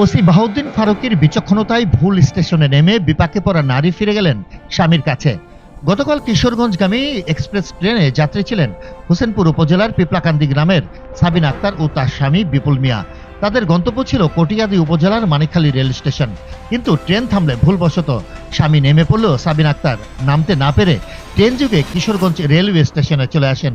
OC Bahauddin ফারুকের বিচক্ষণতায় ভুল স্টেশনে নেমে বিপাকে পড়া নারী ফিরে গেলেন স্বামীর কাছে। গতকাল কিশোরগঞ্জগামী এক্সপ্রেস ট্রেনে যাত্রী ছিলেন হোসেনপুর উপজেলার পিপলাকান্দি গ্রামের সাবিন আক্তার ও তার স্বামী বিপুল মিয়া। তাদের গন্তব্য ছিল কটিয়াদি উপজেলার মানিকখালী রেল স্টেশন। কিন্তু ট্রেন থামলে ভুলবশত স্বামী নেমে পড়লেও সাবিন আক্তার নামতে না পেরে ট্রেন যুগে কিশোরগঞ্জ রেলওয়ে স্টেশনে চলে আসেন।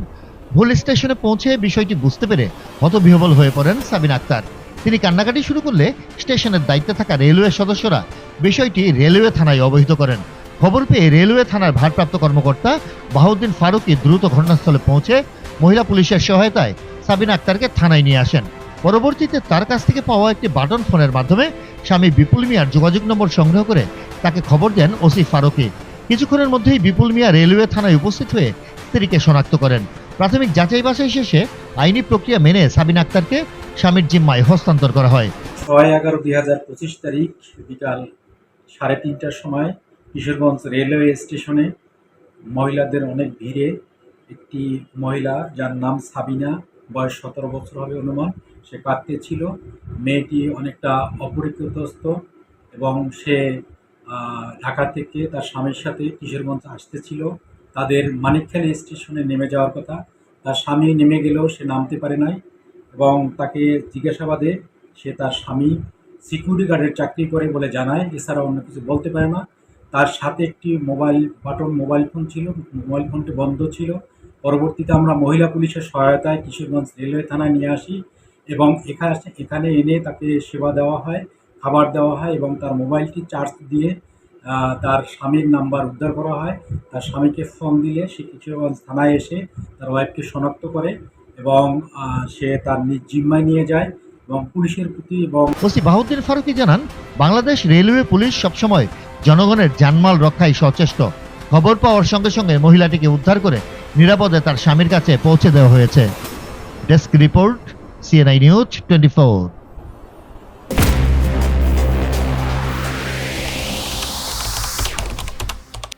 ভুল স্টেশনে পৌঁছে বিষয়টি বুঝতে পেরে হতবিহবল হয়ে পড়েন সাবিন আক্তার। তিনি কান্নাকাটি শুরু করলে স্টেশনের দায়িত্বে থাকা রেলওয়ে সদস্যরা বিষয়টি রেলওয়ে থানায় অবহিত করেন। খবর পেয়ে রেলওয়ে থানার ভারপ্রাপ্ত কর্মকর্তা বাহাউদ্দিন ফারুকি দ্রুত ঘটনাস্থলে পৌঁছে মহিলা পুলিশের সহায়তায় সাবিনা আক্তারকে থানায় নিয়ে আসেন। পরবর্তীতে তার কাছ থেকে পাওয়া একটি বাটন ফোনের মাধ্যমে স্বামী বিপুল মিয়ার যোগাযোগ নম্বর সংগ্রহ করে তাকে খবর দেন ওসি ফারুকি। কিছুক্ষণের মধ্যেই বিপুল মিয়া রেলওয়ে থানায় উপস্থিত হয়ে স্ত্রীকে শনাক্ত করেন। প্রাথমিক যাচাই বাছাই শেষে আইনি প্রক্রিয়া মেনে সাবিনা আক্তারকে স্বামীর জিম্মায় হস্তান্তর করা হয়। ছয় এগারো দুই হাজার পঁচিশ তারিখ বিকাল সাড়ে তিনটার সময় কিশোরগঞ্জ রেলওয়ে স্টেশনে মহিলাদের অনেক ভিড়ে একটি মহিলা যার নাম সাবিনা, বয়স সতেরো বছর হবে অনুমান, সে কাঁদতে ছিল, মেয়েটি অনেকটা অপরিচিতস্ত এবং সে ঢাকা থেকে তার স্বামীর সাথে কিশোরগঞ্জ আসতেছিল তাদের মানিকখালী স্টেশনে নেমে যাওয়ার কথা। তার স্বামী নেমে গেলেও সে নামতে পারে নাই এবং তাকে জিজ্ঞাসাবাদে সে তার স্বামী সিকিউরিটি গার্ডের চাকরি করে বলে জানায়। এছাড়া অন্য কিছু বলতে পারে না। তার সাথে একটি মোবাইল বাটন মোবাইল ফোন ছিল মোবাইল ফোনটি বন্ধ ছিল। পরবর্তীতে আমরা মহিলা পুলিশের সহায়তায় কিশোরগঞ্জ রেলওয়ে থানায় নিয়ে আসি এবং এখানে এখানে এনে তাকে সেবা দেওয়া হয়, খাবার দেওয়া হয় এবং তার মোবাইলটি চার্জ দিয়ে তার স্বামীর নাম্বার উদ্ধার করা হয়। তার স্বামীকে ফোন দিলে সে কিশোরগঞ্জ থানায় এসে তার ওয়াইফকে শনাক্ত করে এবং সে তার নিজ জিম্মায় নিয়ে যায় এবং পুলিশের প্রতি এবং ওসি বাহাউদ্দিন ফারুকি জানান, বাংলাদেশ রেলওয়ে পুলিশ সবসময় জনগণের জানমাল রক্ষায় সচেষ্ট। খবর পাওয়ার সঙ্গে সঙ্গে মহিলাটিকে উদ্ধার করে নিরাপদে তার স্বামীর কাছে পৌঁছে দেওয়া হয়েছে। Desk report CNI news twenty